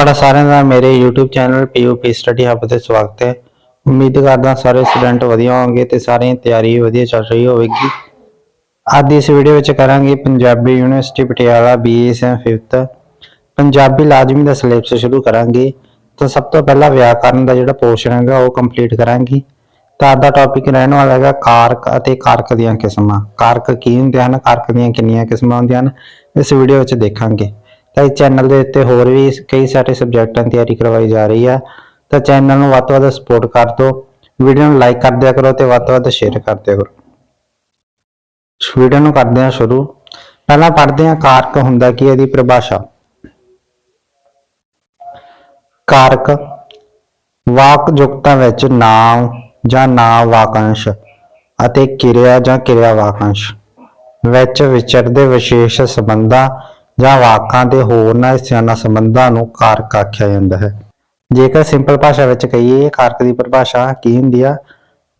ਤੁਹਾਡਾ ਸਾਰਿਆਂ ਦਾ ਮੇਰੇ YouTube channel POP study hub ਤੇ ਸਵਾਗਤ ਹੈ। ਉਮੀਦ ਕਰਦਾ ਸਾਰੇ ਸਟੂਡੈਂਟ ਵਧੀਆ ਹੋਣਗੇ ਤੇ ਸਾਰਿਆਂ ਦੀ ਤਿਆਰੀ ਵਧੀਆ ਚੱਲ ਰਹੀ ਹੋਵੇਗੀ। ਅੱਜ ਦੀ ਇਸ ਵੀਡੀਓ ਵਿੱਚ ਕਰਾਂਗੇ Punjabi university Patiala BSM 5th Punjabi ਲਾਜ਼ਮੀ ਦਾ ਸਿਲੇਬਸ ਸ਼ੁਰੂ ਕਰਾਂਗੇ। ਤਾਂ ਸਭ ਤੋਂ ਪਹਿਲਾਂ ਵਿਆਕਰਨ ਦਾ ਜਿਹੜਾ ਪੋਰਸ਼ਨ ਹੈਗਾ, ਉਹ ਕੰਪਲੀਟ ਕਰਾਂਗੇ। ਤਾਂ ਅੱਜ ਦਾ ਟੌਪਿਕ ਰਹਿਣ ਵਾਲਾ ਹੈਗਾ ਕਾਰਕ ਅਤੇ ਕਾਰਕ ਦੀਆਂ ਕਿਸਮਾਂ। ਕਾਰਕ ਕੀ ਹੁੰਦੇ ਹਨ? ਕਾਰਕ ਦੀਆਂ ਕਿੰਨੀਆਂ ਕਿਸਮਾਂ ਹੁੰਦੀਆਂ ਹਨ? ਇਸ ਵੀਡੀਓ ਵਿੱਚ ਦੇਖਾਂਗੇ। ਤਾਂ ਇਸ ਚੈਨਲ ਦੇ ਉੱਤੇ ਹੋਰ ਵੀ ਕਈ ਸਾਰੇ ਸਬਜੈਕਟਾਂ ਦੀ ਤਿਆਰੀ ਕਰਵਾਈ ਜਾ ਰਹੀ ਆ। ਤਾਂ ਚੈਨਲ ਨੂੰ ਵੱਧ ਤੋਂ ਵੱਧ ਸਪੋਰਟ ਕਰ ਦਿਓ। ਵੀਡੀਓ ਨੂੰ ਲਾਈਕ ਕਰ ਦਿਆ ਕਰੋ ਤੇ ਵੱਧ ਤੋਂ ਵੱਧ ਸ਼ੇਅਰ ਕਰ ਦਿਆ ਕਰੋ। ਵੀਡੀਓ ਨੂੰ ਕਰਦੇ ਹਾਂ ਸ਼ੁਰੂ। ਪਹਿਲਾਂ ਪੜ੍ਹਦੇ ਹਾਂ ਕਾਰਕ ਹੁੰਦਾ ਕੀ ਇਹਦੀ ਪਰਿਭਾਸ਼ਾ। ਕਾਰਕ ਵਾਕ ਜੁਗਤਾਂ ਵਿੱਚ ਨਾਮ ਜਾਂ ਨਾਮ ਵਾਕੰਸ਼ ਅਤੇ ਕਿਰਿਆ ਜਾਂ ਕਿਰਿਆ ਵਾਕੰਸ਼ ਵਿੱਚ ਵਿਚਰਦੇ ਵਿਸ਼ੇਸ਼ ਸੰਬੰਧਾਂ ਜਾਂ ਵਾਕਾਂ ਦੇ ਹੋਰਨਾਂ ਹਿੱਸਿਆਂ ਨਾਲ ਸੰਬੰਧਾਂ ਨੂੰ ਕਾਰਕ ਆਖਿਆ ਜਾਂਦਾ ਹੈ। ਜੇਕਰ ਸਿੰਪਲ ਭਾਸ਼ਾ ਵਿੱਚ ਕਹੀਏ ਕਾਰਕ ਦੀ ਪਰਿਭਾਸ਼ਾ ਕੀ ਹੁੰਦੀ ਆ?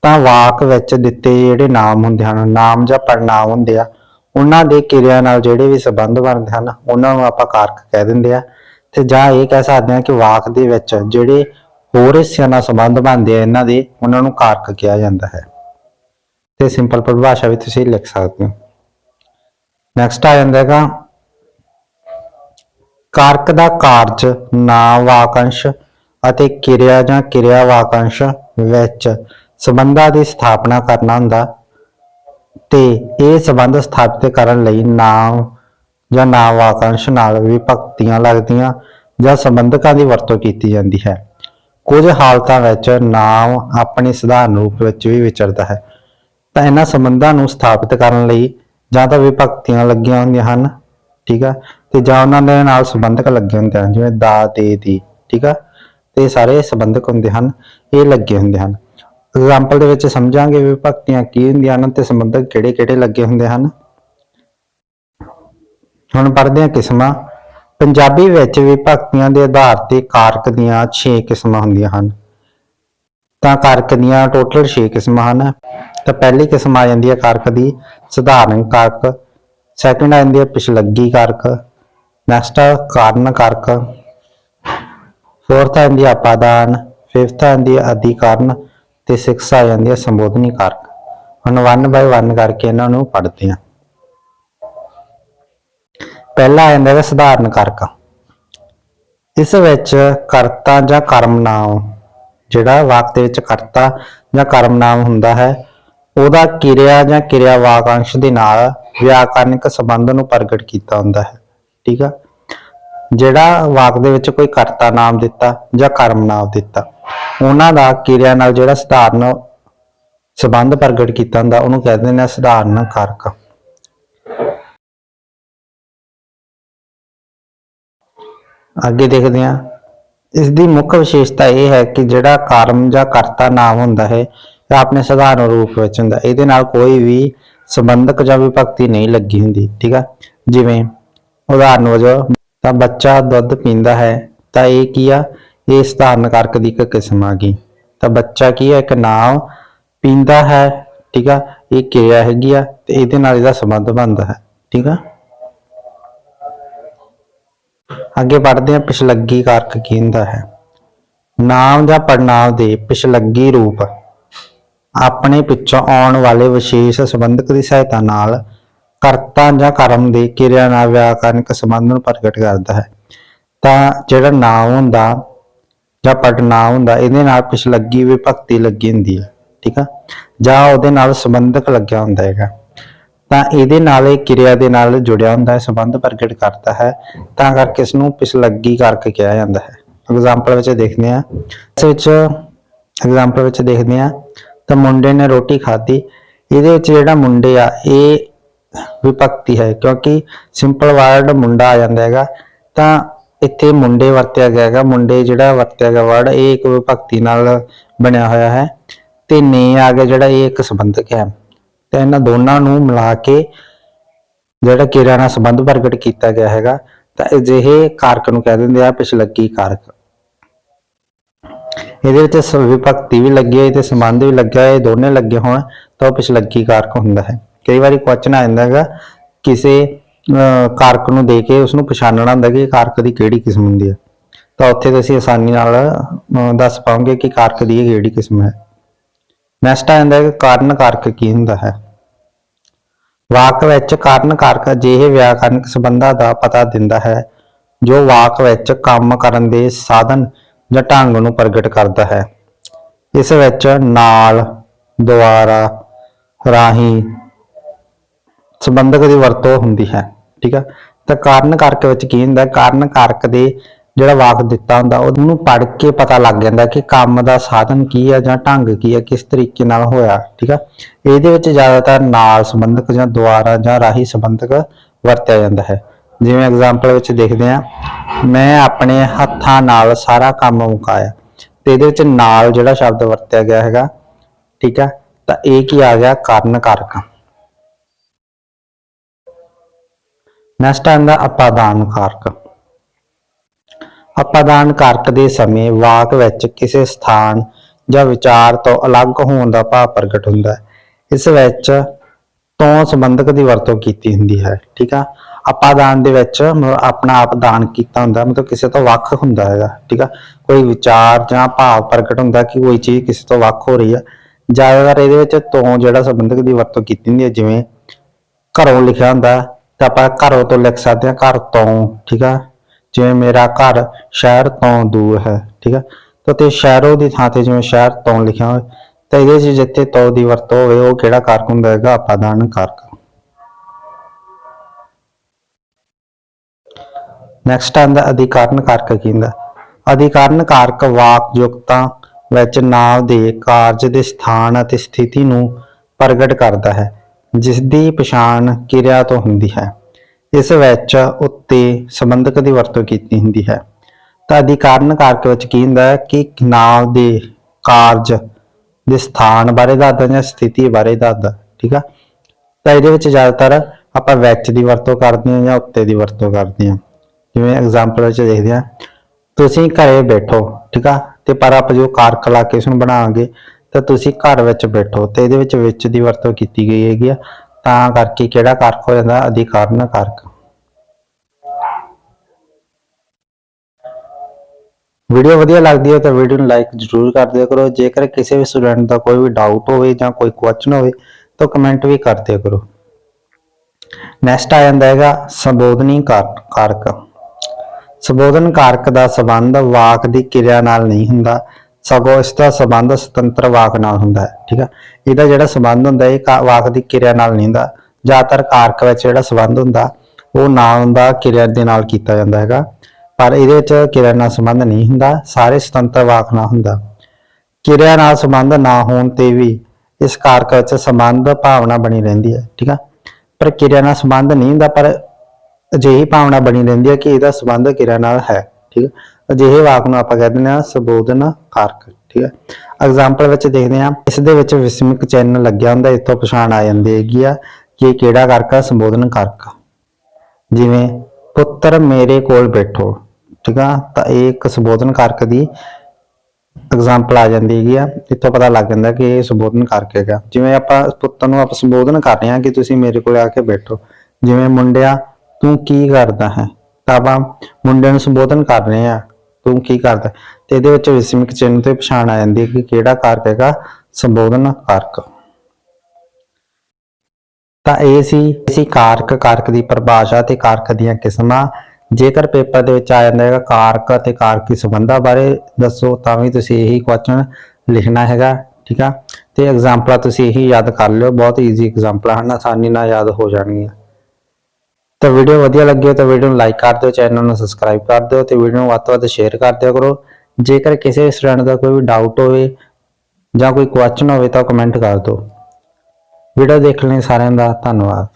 ਤਾਂ ਵਾਕ ਵਿੱਚ ਦਿੱਤੇ ਜਿਹੜੇ ਨਾਮ ਹੁੰਦੇ ਹਨ, ਨਾਮ ਜਾਂ ਪੜਨਾਮ ਹੁੰਦੇ ਆ, ਉਹਨਾਂ ਦੇ ਕਿਰਿਆ ਨਾਲ ਜਿਹੜੇ ਵੀ ਸੰਬੰਧ ਬਣਦੇ ਹਨ, ਉਹਨਾਂ ਨੂੰ ਆਪਾਂ ਕਾਰਕ ਕਹਿ ਦਿੰਦੇ ਆ। ਤੇ ਜਾਂ ਇਹ ਕਹਿ ਸਕਦੇ ਹਾਂ ਕਿ ਵਾਕ ਦੇ ਵਿੱਚ ਜਿਹੜੇ ਹੋਰ ਹਿੱਸਿਆਂ ਨਾਲ ਸੰਬੰਧ ਬਣਦੇ ਆ, ਇਹਨਾਂ ਦੇ ਉਹਨਾਂ ਨੂੰ ਕਾਰਕ ਕਿਹਾ ਜਾਂਦਾ ਹੈ। ਤੇ ਸਿੰਪਲ ਪਰਿਭਾਸ਼ਾ ਵੀ ਤੁਸੀਂ ਲਿਖ ਸਕਦੇ ਹੋ। ਨੈਕਸਟ ਆ ਜਾਂਦਾ ਹੈਗਾ ਕਾਰਕ ਦਾ ਕਾਰਜ, ਨਾਮ ਵਾਕੰਸ਼ ਅਤੇ ਕਿਰਿਆ ਜਾਂ ਕਿਰਿਆ ਵਾਕੰਸ਼ ਵਿੱਚ ਸੰਬੰਧਾਂ ਦੀ ਸਥਾਪਨਾ ਕਰਨਾ ਹੁੰਦਾ। ਤੇ ਇਹ ਸੰਬੰਧ ਸਥਾਪਿਤ ਕਰਨ ਲਈ ਨਾਮ ਜਾਂ ਨਾਮ ਵਾਕੰਸ਼ ਨਾਲ ਵਿਭਕਤੀਆਂ ਲੱਗਦੀਆਂ ਜਾਂ ਸੰਬੰਧਕਾਂ ਦੀ ਵਰਤੋਂ ਕੀਤੀ ਜਾਂਦੀ ਹੈ। ਕੁਝ ਹਾਲਤਾਂ ਵਿੱਚ ਨਾਮ ਆਪਣੇ ਸਧਾਰਨ ਰੂਪ ਵਿੱਚ ਵੀ ਵਿਚਰਦਾ ਹੈ। ਤਾਂ ਇਹਨਾਂ ਸੰਬੰਧਾਂ ਨੂੰ ਸਥਾਪਿਤ ਕਰਨ ਲਈ ਜਾਂ ਤਾਂ ਵਿਭਕਤੀਆਂ ਲੱਗੀਆਂ ਹੁੰਦੀਆਂ ਹਨ, ਠੀਕ ਆ ਤੇ ਜਾਂ ਉਹਨਾਂ ਦੇ ਨਾਲ ਸੰਬੰਧਕ ਲੱਗੇ ਹੁੰਦੇ ਹਨ, ਜਿਵੇਂ ਦਾ, ਦੇ, ਦੀ, ਠੀਕ ਆ? ਤੇ ਸਾਰੇ ਸੰਬੰਧਕ ਹੁੰਦੇ ਹਨ, ਇਹ ਲੱਗੇ ਹੁੰਦੇ ਹਨ। ਐਗਜ਼ਾਮਪਲ ਦੇ ਵਿੱਚ ਸਮਝਾਂਗੇ ਵਿਭਕਤੀਆਂ ਕੀ ਹੁੰਦੀਆਂ ਹਨ ਤੇ ਸੰਬੰਧਕ ਕਿਹੜੇ-ਕਿਹੜੇ ਲੱਗੇ ਹੁੰਦੇ ਹਨ। ਹੁਣ ਪੜ੍ਹਦੇ ਹਾਂ ਕਿਸਮਾਂ। ਪੰਜਾਬੀ ਵਿੱਚ ਵਿਭਕਤੀਆਂ ਦੇ ਆਧਾਰ ਤੇ ਕਾਰਕ ਦੀਆਂ 6 ਕਿਸਮਾਂ ਹੁੰਦੀਆਂ ਹਨ। ਤਾਂ ਕਾਰਕ ਦੀਆਂ ਟੋਟਲ 6 ਕਿਸਮਾਂ ਹਨ। ਤਾਂ ਪਹਿਲੀ ਕਿਸਮ ਆ ਜਾਂਦੀ ਹੈ ਕਾਰਕ ਦੀ, ਸਧਾਰਨ ਕਾਰਕ। ਸੈਕੰਡ ਆ ਜਾਂਦੀ ਹੈ ਪਿਛਲੱਗੀ ਕਾਰਕ। ਨੈਕਸਟ ਆ, ਕਾਰਨ ਕਾਰਕ। ਫੋਰਥ ਆ ਜਾਂਦੀ ਹੈ ਅਪਾਦਾਨ ਫਿਫਥ ਆ ਜਾਂਦੀ ਹੈ ਤੇ ਸਿਕਸ ਆ ਜਾਂਦੀ ਹੈ ਸੰਬੋਧਨੀ ਕਾਰਕ। ਹੁਣ 1 ਬਾਈ 1 ਕਰਕੇ ਇਹਨਾਂ ਨੂੰ ਪੜ੍ਹਦੇ ਹਾਂ। ਪਹਿਲਾ ਆ ਜਾਂਦਾ ਹੈ ਸਧਾਰਨ ਕਾਰਕ। ਇਸ ਵਿੱਚ ਕਰਤਾ ਜਾਂ ਕਰਮ ਨਾਮ ਜਿਹੜਾ ਵਾਕ ਦੇ ਵਿੱਚ ਕਰਤਾ ਜਾਂ ਕਰਮ ਨਾਮ ਹੁੰਦਾ ਹੈ, ਉਹਦਾ ਕਿਰਿਆ ਜਾਂ ਕਿਰਿਆ ਵਾਕਾਂਸ਼ ਦੇ ਨਾਲ ਵਿਆਕਰਨਿਕ ਸੰਬੰਧ ਨੂੰ ਪ੍ਰਗਟ ਕੀਤਾ ਹੁੰਦਾ ਹੈ। ਠੀਕ ਆ? ਜਿਹੜਾ ਵਾਕ ਦੇ ਵਿੱਚ ਕੋਈ ਕਰਤਾ ਨਾਮ ਦਿੱਤਾ ਜਾਂ ਕਰਮ ਨਾਮ ਦਿੱਤਾ, ਉਹਨਾਂ ਦਾ ਕਿਰਿਆ ਨਾਲ ਜਿਹੜਾ ਸਧਾਰਨ ਸੰਬੰਧ ਪ੍ਰਗਟ ਕੀਤਾ ਹੁੰਦਾ, ਉਹਨੂੰ ਕਹਿੰਦੇ ਨੇ ਸਧਾਰਨ ਕਾਰਕ। ਅੱਗੇ ਦੇਖਦੇ ਹਾਂ। ਇਸ ਦੀ ਮੁੱਖ ਵਿਸ਼ੇਸ਼ਤਾ ਇਹ ਹੈ ਕਿ ਜਿਹੜਾ ਕਰਮ ਜਾਂ ਕਰਤਾ ਨਾਮ ਹੁੰਦਾ ਹੈ, ਇਹ ਆਪਣੇ ਸਧਾਰਨ ਰੂਪ ਵਿੱਚ ਹੁੰਦਾ, ਇਹਦੇ ਨਾਲ ਕੋਈ ਵੀ ਸੰਬੰਧਕ ਜਾਂ ਵਿਭਕਤੀ ਨਹੀਂ ਲੱਗੀ ਹੁੰਦੀ, ਠੀਕ ਆ? ਜਿਵੇਂ, ਉਦਾਹਰਨ ਵਜੋਂ ਤਾਂ ਬੱਚਾ ਦੁੱਧ ਪੀਂਦਾ ਹੈ, ਤਾਂ ਇਹ ਕੀ ਆ? ਇਹ ਸਧਾਰਨ ਕਾਰਕ ਦੀ ਇੱਕ ਕਿਸਮ ਆ ਗਈ। ਤਾਂ ਬੱਚਾ ਕੀ ਹੈ ਇੱਕ ਨਾਮ ਪੀਂਦਾ ਹੈ, ਠੀਕ ਆ? ਇਹ ਕਿਰਿਆ ਹੈਗੀ ਆ ਤੇ ਇਹਦੇ ਨਾਲ ਇਹਦਾ ਸੰਬੰਧ ਬਣਦਾ ਹੈ, ਠੀਕ ਆ? ਅੱਗੇ ਪੜ੍ਹਦੇ ਹਾਂ, ਪਿਛਲੱਗੀ ਕਾਰਕ ਕੀ ਹੁੰਦਾ ਹੈ। ਨਾਮ ਜਾਂ ਪੜਨਾਮ ਦੇ ਪਿਛਲੱਗੀ ਰੂਪ ਆਪਣੇ ਪਿੱਛੋਂ ਆਉਣ ਵਾਲੇ ਵਿਸ਼ੇਸ਼ ਸੰਬੰਧਕ ਦੀ ਸਹਾਇਤਾ ਨਾਲ ਕਰਤਾ ਜਾਂ ਕਰਮ ਦੀ ਕਿਰਿਆ ਨਾਲ ਵਿਆਕਰਨਿਕ ਸੰਬੰਧ ਨੂੰ ਪ੍ਰਗਟ ਕਰਦਾ ਹੈ। ਤਾਂ ਜਿਹੜਾ ਨਾਮ ਹੁੰਦਾ ਜਾਂ ਪੜਨਾਮ ਹੁੰਦਾ, ਇਹਦੇ ਨਾਲ ਪਿਛਲੱਗੀ ਵਿਭਕਤੀ ਲੱਗੀ ਹੁੰਦੀ ਹੈ, ਠੀਕ ਆ? ਜਾਂ ਉਹਦੇ ਨਾਲ ਸੰਬੰਧਕ ਲੱਗਿਆ ਹੁੰਦਾ ਹੈਗਾ। ਤਾਂ ਇਹਦੇ ਨਾਲ ਇਹ ਕਿਰਿਆ ਦੇ ਨਾਲ ਜੁੜਿਆ ਹੁੰਦਾ ਹੈ, ਸੰਬੰਧ ਪ੍ਰਗਟ ਕਰਦਾ ਹੈ। ਤਾਂ ਕਰਕੇ ਇਸ ਨੂੰ ਪਿਛਲੱਗੀ ਕਰਕੇ ਕਿਹਾ ਜਾਂਦਾ ਹੈ। ਐਗਜ਼ਾਮਪਲ ਵਿੱਚ ਦੇਖਦੇ ਹਾਂ। ਇਸ ਵਿੱਚ ਐਗਜ਼ਾਮਪਲ ਵਿੱਚ ਦੇਖਦੇ ਹਾਂ। ਤਾਂ ਮੁੰਡੇ ਨੇ ਰੋਟੀ ਖਾਧੀ। ਇਹਦੇ ਵਿੱਚ ਜਿਹੜਾ ਮੁੰਡੇ ਆ, ਇਹ ਵਿਭਕਤੀ ਹੈ, ਕਿਉਂਕਿ ਸਿੰਪਲ ਵਰਡ ਮੁੰਡਾ ਆ ਜਾਂਦਾ ਹੈਗਾ, ਤਾਂ ਇੱਥੇ ਮੁੰਡੇ ਵਰਤਿਆ ਗਿਆ ਹੈਗਾ, ਮੁੰਡੇ ਜਿਹੜਾ ਵਰਤਿਆ ਗਿਆ ਵਰਡ ਇਹ ਇੱਕ ਵਿਭਕਤੀ ਨਾਲ ਬਣਿਆ ਹੋਇਆ ਹੈ, ਤੇ ਨੇ ਆ ਗਿਆ ਜਿਹੜਾ ਇਹ ਇੱਕ ਸੰਬੰਧਕ ਹੈ। ਤੇ ਇਹਨਾਂ ਦੋਨਾਂ ਨੂੰ ਮਿਲਾ ਕੇ ਜਿਹੜਾ ਕਿਰਿਆ ਨਾਲ ਸੰਬੰਧ ਪ੍ਰਗਟ ਕੀਤਾ ਗਿਆ ਹੈਗਾ, ਤਾਂ ਅਜਿਹੇ ਕਾਰਕ ਨੂੰ ਕਹਿ ਦਿੰਦੇ ਆ ਪਿਛਲੱਗੀ ਕਾਰਕ। ਇਹਦੇ ਵਿੱਚ ਸ- ਵਿਭਕਤੀ ਵੀ ਲੱਗੀ ਹੋਈ ਤੇ ਸੰਬੰਧ ਵੀ ਲੱਗਿਆ, ਇਹ ਦੋਨੇ ਲੱਗੇ ਹੋਣ ਤਾਂ ਉਹ ਪਿਛਲੱਗੀ ਕਾਰਕ ਹੁੰਦਾ ਹੈ। ਕਈ ਵਾਰੀ ਕੁਐਸਚਨ ਆ ਜਾਂਦਾ ਹੈਗਾ ਕਿਸੇ ਅਹ, ਕਾਰਕ ਨੂੰ ਦੇ ਕੇ ਉਸ ਨੂੰ ਪਛਾਣਨਾ ਹੁੰਦਾ ਕਿ ਕਾਰਕ ਦੀ ਕਿਹੜੀ ਕਿਸਮ ਹੁੰਦੀ ਹੈ। ਤਾਂ ਉੱਥੇ ਤੁਸੀਂ ਆਸਾਨੀ ਨਾਲ ਦੱਸ ਪਾਓਗੇ ਕਿ ਕਾਰਕ ਦੀ ਕਿਹੜੀ ਕਿਸਮ ਹੈ। ਨੈਕਸਟ ਆ ਜਾਂਦਾ ਹੈ ਕਿ ਕਾਰਨ ਕਾਰਕ ਕੀ ਹੁੰਦਾ ਹੈ। ਵਾਕ ਵਿੱਚ ਕਾਰਨ ਕਾਰਕ ਅਜਿਹੇ ਵਿਆਕਰਨਕ ਸੰਬੰਧਾਂ ਦਾ ਪਤਾ ਦਿੰਦਾ ਹੈ ਜੋ ਵਾਕ ਵਿੱਚ ਕੰਮ ਕਰਨ ਦੇ ਸਾਧਨ ਜਾਂ ਢੰਗ ਨੂੰ ਪ੍ਰਗਟ ਕਰਦਾ ਹੈ। ਇਸ ਵਿੱਚ ਨਾਲ ਦੁਆਰਾ ਰਾਹੀਂ ਸੰਬੰਧਕ ਦੀ ਵਰਤੋਂ ਹੁੰਦੀ ਹੈ, ਠੀਕ ਆ? ਤਾਂ ਕਾਰਨ ਕਾਰਕ ਵਿੱਚ ਕੀ ਹੁੰਦਾ? ਕਾਰਨ ਕਾਰਕ ਦੇ ਜਿਹੜਾ ਵਾਕ ਦਿੱਤਾ ਹੁੰਦਾ, ਉਹਨੂੰ ਪੜ੍ਹ ਕੇ ਪਤਾ ਲੱਗ ਜਾਂਦਾ ਕਿ ਕੰਮ ਦਾ ਸਾਧਨ ਕੀ ਹੈ ਜਾਂ ਢੰਗ ਕੀ ਹੈ ਕਿਸ ਤਰੀਕੇ ਨਾਲ ਹੋਇਆ, ਠੀਕ ਆ? ਇਹਦੇ ਵਿੱਚ ਜ਼ਿਆਦਾਤਰ ਨਾਲ ਸੰਬੰਧਕ ਜਾਂ ਦੁਆਰਾ ਜਾਂ ਰਾਹੀ ਸੰਬੰਧਕ ਵਰਤਿਆ ਜਾਂਦਾ ਹੈ। ਜਿਵੇਂ ਐਗਜ਼ਾਮਪਲ ਵਿੱਚ ਦੇਖਦੇ ਹਾਂ, ਮੈਂ ਆਪਣੇ ਹੱਥਾਂ ਨਾਲ ਸਾਰਾ ਕੰਮ ਮੁਕਾਇਆ ਤੇ ਇਹਦੇ ਵਿੱਚ ਨਾਲ ਜਿਹੜਾ ਸ਼ਬਦ ਵਰਤਿਆ ਗਿਆ ਹੈਗਾ, ਠੀਕ ਆ? ਤਾਂ ਇਹ ਕੀ ਆ ਗਿਆ? ਕਾਰਨ ਕਾਰਕ। ਨੈਕਸਟ ਆਂਦਾ ਅਪਾਦਾਨ ਕਾਰਕ ਅਪਾਦਾਨ ਕਾਰਕ ਦੇ ਸਮੇਂ ਵਾਕ ਵਿੱਚ ਕਿਸੇ ਸਥਾਨ ਜਾਂ ਵਿਚਾਰ ਤੋਂ ਅਲੱਗ ਹੋਣ ਦਾ ਭਾਵ ਪ੍ਰਗਟ ਹੁੰਦਾ ਹੈ। ਇਸ ਵਿੱਚ ਤੋਂ ਸੰਬੰਧਕ ਦੀ ਵਰਤੋਂ ਕੀਤੀ ਹੁੰਦੀ ਹੈ, ਠੀਕ ਆ? ਅਪਾਦਾਨ ਦੇ ਵਿੱਚ ਆਪਣਾ ਆਪ ਦਾਨ ਕੀਤਾ ਹੁੰਦਾ, ਮਤਲਬ ਕਿਸੇ ਤੋਂ ਵੱਖ ਹੁੰਦਾ ਹੈਗਾ, ਠੀਕ ਆ? ਕੋਈ ਵਿਚਾਰ ਜਾਂ ਭਾਵ ਪ੍ਰਗਟ ਹੁੰਦਾ ਕਿ ਕੋਈ ਚੀਜ਼ ਕਿਸੇ ਤੋਂ ਵੱਖ ਹੋ ਰਹੀ ਹੈ ਜ਼ਿਆਦਾਤਰ ਇਹਦੇ ਵਿੱਚ ਤੋਂ ਜਿਹੜਾ ਸੰਬੰਧਕ ਦੀ ਵਰਤੋਂ ਕੀਤੀ ਹੁੰਦੀ ਹੈ, ਜਿਵੇਂ ਘਰੋਂ ਲਿਖਿਆ ਹੁੰਦਾ ਤਾਂ ਆਪਾਂ ਘਰੋਂ ਤੋਂ ਲਿਖ ਸਕਦੇ ਹਾਂ, ਘਰ ਤੋਂ, ਠੀਕ ਆ? ਜਿਵੇਂ ਮੇਰਾ ਘਰ ਸ਼ਹਿਰ ਤੋਂ ਦੂਰ ਹੈ, ਠੀਕ ਆ? ਤਾਂ ਤੇ ਸ਼ਹਿਰੋਂ ਦੀ ਥਾਂ ਤੇ ਜਿਵੇਂ ਸ਼ਹਿਰ ਤੋਂ ਲਿਖਿਆ ਹੋਵੇ ਤਾਂ ਇਹਦੇ 'ਚ ਜਿੱਥੇ ਤੋਂ ਦੀ ਵਰਤੋਂ ਹੋਵੇ, ਉਹ ਕਿਹੜਾ ਕਾਰਕ ਹੁੰਦਾ ਹੈਗਾ? ਅਪਾਦਾਨ ਕਾਰਕ। ਨੈਕਸਟ ਆਂਦਾ ਅਧਿਕਾਰਨ ਕਾਰਕ ਕੀ ਹੁੰਦਾ? ਅਧਿਕਾਰਨ ਕਾਰਕ ਵਾਕ ਯੁਕਤਾਂ ਵਿੱਚ ਨਾਮ ਦੇ ਕਾਰਜ ਦੇ ਸਥਾਨ ਅਤੇ ਸਥਿਤੀ ਨੂੰ ਪ੍ਰਗਟ ਕਰਦਾ ਹੈ। ਜਿਸ ਦੀ ਪਛਾਣ ਕਿਰਿਆ ਤੋਂ ਹੁੰਦੀ ਹੈ। ਇਸ ਵਿੱਚ ਉੱਤੇ ਸੰਬੰਧਕ ਦੀ ਵਰਤੋਂ ਕੀਤੀ ਹੁੰਦੀ ਹੈ। ਤਾਂ ਅਧਿਕਾਰਨ ਕਾਰਕ ਵਿੱਚ ਕੀ ਹੁੰਦਾ ਹੈ ਕਿ ਨਾਮ ਦੇ ਕਾਰਜ ਦੇ ਸਥਾਨ ਬਾਰੇ ਦੱਸਦਾ ਜਾਂ ਸਥਿਤੀ ਬਾਰੇ ਦੱਸਦਾ ਠੀਕ ਆ? ਤਾਂ ਇਹਦੇ ਵਿੱਚ ਜ਼ਿਆਦਾਤਰ ਆਪਾਂ ਵਿੱਚ ਦੀ ਵਰਤੋਂ ਕਰਦੇ ਹਾਂ ਜਾਂ ਉੱਤੇ ਦੀ ਵਰਤੋਂ ਕਰਦੇ ਹਾਂ। ਜਿਵੇਂ ਐਗਜ਼ਾਮਪਲ ਵਿੱਚ ਦੇਖਦੇ ਹਾਂ। ਤੁਸੀਂ ਘਰੇ ਬੈਠੋ, ਠੀਕ ਆ? ਤੇ ਪਰ ਆਪਾਂ ਜੋ ਕਾਰਕ ਲਾ ਕੇ ਇਸ ਨੂੰ ਬਣਾਵਾਂਗੇ ਤਾਂ ਤੁਸੀਂ ਘਰ ਵਿੱਚ ਬੈਠੋ ਤੇ ਇਹਦੇ ਵਿੱਚ ਵਿੱਚ ਦੀ ਵਰਤੋਂ ਕੀਤੀ ਗਈ ਹੈਗੀ ਆ। ਤਾਂ ਕਰਕੇ ਕਿਹੜਾ ਕਾਰਕ ਹੋ ਜਾਂਦਾ? ਅਧਿਕਾਰਨ ਕਾਰਕ। ਵੀਡੀਓ ਵਧੀਆ ਲੱਗਦੀ ਹੈ ਤਾਂ ਵੀਡੀਓ ਨੂੰ ਲਾਈਕ ਜ਼ਰੂਰ ਕਰ ਦਿਆ ਕਰੋ। ਜੇਕਰ ਕਿਸੇ ਵੀ ਸਟੂਡੈਂਟ ਦਾ ਕੋਈ ਵੀ ਡਾਊਟ ਹੋਵੇ ਜਾਂ ਕੋਈ ਕੁਐਸਚਨ ਹੋਵੇ ਤਾਂ ਕਮੈਂਟ ਵੀ ਕਰ ਦਿਆ ਕਰੋ। ਨੈਕਸਟ ਆ ਜਾਂਦਾ ਹੈਗਾ ਸੰਬੋਧਨੀ ਕਾਰਕ। ਸੰਬੋਧਨ ਕਾਰਕ ਦਾ ਸੰਬੰਧ ਵਾਕ ਦੀ ਕਿਰਿਆ ਨਾਲ ਨਹੀਂ ਹੁੰਦਾ। ਸਗੋਂ ਇਸ ਦਾ ਸੰਬੰਧ ਸੁਤੰਤਰ ਵਾਕ ਨਾਲ ਹੁੰਦਾ ਹੈ, ਠੀਕ ਹੈ? ਇਹਦਾ ਜਿਹੜਾ ਸੰਬੰਧ ਹੁੰਦਾ, ਇਹ ਵਾਕ ਦੀ ਕਿਰਿਆ ਨਾਲ ਨਹੀਂ ਹੁੰਦਾ। ਜ਼ਿਆਦਾਤਰ ਕਾਰਕ ਵਿੱਚ ਜਿਹੜਾ ਸੰਬੰਧ ਹੁੰਦਾ, ਉਹ ਨਾ ਹੁੰਦਾ, ਕਿਰਿਆ ਦੇ ਨਾਲ ਕੀਤਾ ਜਾਂਦਾ ਹੈਗਾ। ਪਰ ਇਹਦੇ ਵਿੱਚ ਕਿਰਿਆ ਨਾਲ ਸੰਬੰਧ ਨਹੀਂ ਹੁੰਦਾ, ਸਾਰੇ ਸੁਤੰਤਰ ਵਾਕ ਨਾਲ ਹੁੰਦਾ। ਕਿਰਿਆ ਨਾਲ ਸੰਬੰਧ ਨਾ ਹੋਣ ਤੇ ਵੀ ਇਸ ਕਾਰਕ ਵਿੱਚ ਸੰਬੰਧ, ਭਾਵਨਾ ਬਣੀ ਰਹਿੰਦੀ ਹੈ, ਠੀਕ ਹੈ? ਪਰ ਕਿਰਿਆ ਨਾਲ ਸੰਬੰਧ ਨਹੀਂ ਹੁੰਦਾ, ਪਰ ਅਜਿਹੀ ਭਾਵਨਾ ਬਣੀ ਰਹਿੰਦੀ ਹੈ ਕਿ ਇਹਦਾ ਸੰਬੰਧ ਕਿਰਿਆ ਨਾਲ ਹੈ, ਠੀਕ ਹੈ? ਅਜਿਹੇ ਵਾਕ ਨੂੰ ਆਪਾਂ ਕਹਿੰਦੇ ਹਾਂ ਸੰਬੋਧਨ ਕਾਰਕ, ਠੀਕ ਹੈ। ਐਗਜ਼ਾਮਪਲ ਵਿੱਚ ਦੇਖਦੇ ਹਾਂ, ਇਸ ਦੇ ਵਿੱਚ ਵਿਸਮਿਕ ਚਿੰਨ੍ਹ ਲੱਗਿਆ ਹੁੰਦਾ ਇਸ ਤੋਂ ਪਛਾਣ ਆ ਜਾਂਦੀ ਹੈਗੀ ਆ ਕਿ ਇਹ ਕਿਹੜਾ ਕਾਰਕ ਆ, ਸੰਬੋਧਨ ਕਾਰਕ ਜਿਵੇਂ, ਪੁੱਤਰ ਮੇਰੇ ਕੋਲ ਬੈਠੋ, ਠੀਕ ਆ, ਤਾਂ ਇਹ ਇੱਕ ਸੰਬੋਧਨ ਕਾਰਕ ਦੀ ਐਗਜ਼ਾਮਪਲ ਆ ਜਾਂਦੀ ਹੈਗੀ ਆ। ਇੱਥੋਂ ਪਤਾ ਲੱਗ ਜਾਂਦਾ ਕਿ ਇਹ ਸੰਬੋਧਨ ਕਾਰਕ ਹੈਗਾ। ਜਿਵੇਂ ਆਪਾਂ ਪੁੱਤਰ ਨੂੰ ਆਪਾਂ ਸੰਬੋਧਨ ਕਰ ਰਹੇ ਹਾਂ ਕਿ ਤੁਸੀਂ ਮੇਰੇ ਕੋਲ ਆ ਕੇ ਬੈਠੋ। ਜਿਵੇਂ ਮੁੰਡਿਆ, ਤੂੰ ਕੀ ਕਰਦਾ ਹੈ? ਤਾਂ ਆਪਾਂ ਮੁੰਡੇ ਨੂੰ ਸੰਬੋਧਨ ਕਰ ਰਹੇ ਹਾਂ। ਤੂੰ ਕੀ ਕਰਦਾ ਤੇ ਇਹਦੇ ਵਿੱਚ ਵਿਸਮਿਕ ਚਿੰਨ੍ਹ ਤੇ ਪਛਾਣ ਆ ਜਾਂਦੀ ਹੈ ਕਿ ਕਿਹੜਾ ਕਾਰਕ ਹੈਗਾ? ਸੰਬੋਧਨ ਕਾਰਕ। ਤਾਂ ਇਹ ਸੀ ਸੀ ਕਾਰਕ ਕਾਰਕ ਦੀ ਪਰਿਭਾਸ਼ਾ ਤੇ ਕਾਰਕ ਦੀਆਂ ਕਿਸਮਾਂ। ਜੇਕਰ ਪੇਪਰ ਦੇ ਵਿੱਚ ਆ ਜਾਂਦਾ ਹੈਗਾ ਕਾਰਕ ਅਤੇ ਕਾਰਕੀ ਸੰਬੰਧਾਂ ਬਾਰੇ, ਦੱਸੋ ਤਾਂ ਵੀ ਤੁਸੀਂ ਇਹੀ ਕੁਐਸਚਨ ਲਿਖਣਾ ਹੈਗਾ, ਠੀਕ ਆ? ਤੇ ਐਗਜ਼ਾਮਪਲਾਂ ਤੁਸੀਂ ਇਹੀ ਯਾਦ ਕਰ ਲਿਓ, ਬਹੁਤ ਈਜ਼ੀ ਐਗਜ਼ਾਮਪਲ ਹਨ, ਆਸਾਨੀ ਨਾਲ ਯਾਦ ਹੋ ਜਾਣਗੀਆਂ। ਤਾਂ ਵੀਡੀਓ ਵਧੀਆ ਲੱਗੀ ਹੋ ਤਾਂ ਵੀਡੀਓ ਨੂੰ ਲਾਈਕ ਕਰ ਦਿਓ ਚੈਨਲ ਨੂੰ ਸਬਸਕ੍ਰਾਈਬ ਕਰ ਦਿਓ ਤੇ ਵੀਡੀਓ ਨੂੰ ਵੱਧ ਤੋਂ ਵੱਧ ਸ਼ੇਅਰ ਕਰ ਦਿਆ ਕਰੋ। ਜੇਕਰ ਕਿਸੇ ਸਟੂਡੈਂਟ ਦਾ ਕੋਈ ਵੀ ਡਾਊਟ ਹੋਵੇ ਜਾਂ ਕੋਈ ਕੁਐਸਚਨ ਹੋਵੇ ਤਾਂ ਕਮੈਂਟ ਕਰ ਦਿਓ। ਵੀਡੀਓ ਦੇਖਣ ਲਈ ਸਾਰਿਆਂ ਦਾ ਧੰਨਵਾਦ।